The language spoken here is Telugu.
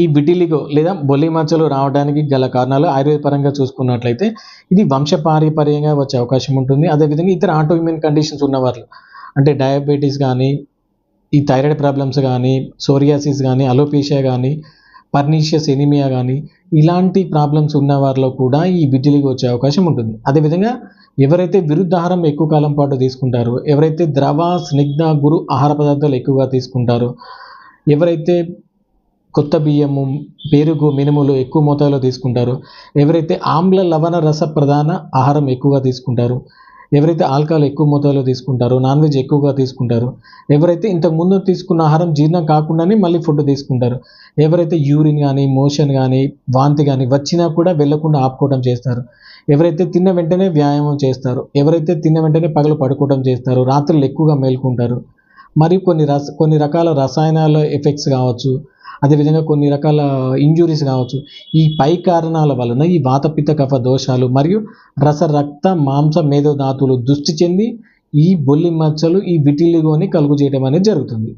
ఈ విటిలిగో లేదా బొలి మచ్చలు రావడానికి గల కారణాలు ఆయుర్వేద పరంగా చూసుకున్నట్లయితే ఇది వంశపారంపర్యంగా వచ్చే అవకాశం ఉంటుంది. అదేవిధంగా ఇతర ఆటో ఇమ్యూన్ కండిషన్స్ ఉన్నవాళ్ళు అంటే డయాబెటీస్ కానీ ఈ థైరాయిడ్ ప్రాబ్లమ్స్ కానీ సోరియాసిస్ కానీ అలోపేషియా కానీ పర్నీషియస్ ఎనిమియా కానీ ఇలాంటి ప్రాబ్లమ్స్ ఉన్న వారిలో కూడా ఈ విటిలిగో వచ్చే అవకాశం ఉంటుంది. అదేవిధంగా ఎవరైతే విరుద్ధాహారం ఎక్కువ కాలం పాటు తీసుకుంటారో ఎవరైతే ద్రవ స్నిగ్ధ గురు ఆహార పదార్థాలు ఎక్కువగా తీసుకుంటారో ఎవరైతే కొత్త బియ్యము పెరుగు మినుములు ఎక్కువ మోతాదులో తీసుకుంటారు. ఎవరైతే ఆమ్ల లవణ రస ప్రధాన ఆహారం ఎక్కువగా తీసుకుంటారు ఎవరైతే ఆల్కహాల్ ఎక్కువ మోతాదులో తీసుకుంటారో నాన్ వెజ్ ఎక్కువగా తీసుకుంటారో ఎవరైతే ఇంతకు ముందు తీసుకున్న ఆహారం జీర్ణం కాకుండానే మళ్ళీ ఫుడ్ తీసుకుంటారు ఎవరైతే యూరిన్ కానీ మోషన్ కానీ వాంతి కానీ వచ్చినా కూడా వెళ్ళకుండా ఆపుకోవడం చేస్తారు. ఎవరైతే తిన్న వెంటనే వ్యాయామం చేస్తారు ఎవరైతే తిన్న వెంటనే పగలు పడుకోవడం చేస్తారు రాత్రులు ఎక్కువగా మేల్కుంటారు. మరియు కొన్ని రస కొన్ని రకాల రసాయనాల ఎఫెక్ట్స్ కావచ్చు అదేవిధంగా కొన్ని రకాల ఇంజురీస్ కావచ్చు. ఈ పై కారణాల వలన ఈ వాతపిత్త కఫ దోషాలు మరియు రస రక్త మాంస మేధోధాతులు దృష్టి చెంది ఈ బొల్లి మచ్చలు ఈ విటిలిగోని కలుగు చేయడం అనేది జరుగుతుంది.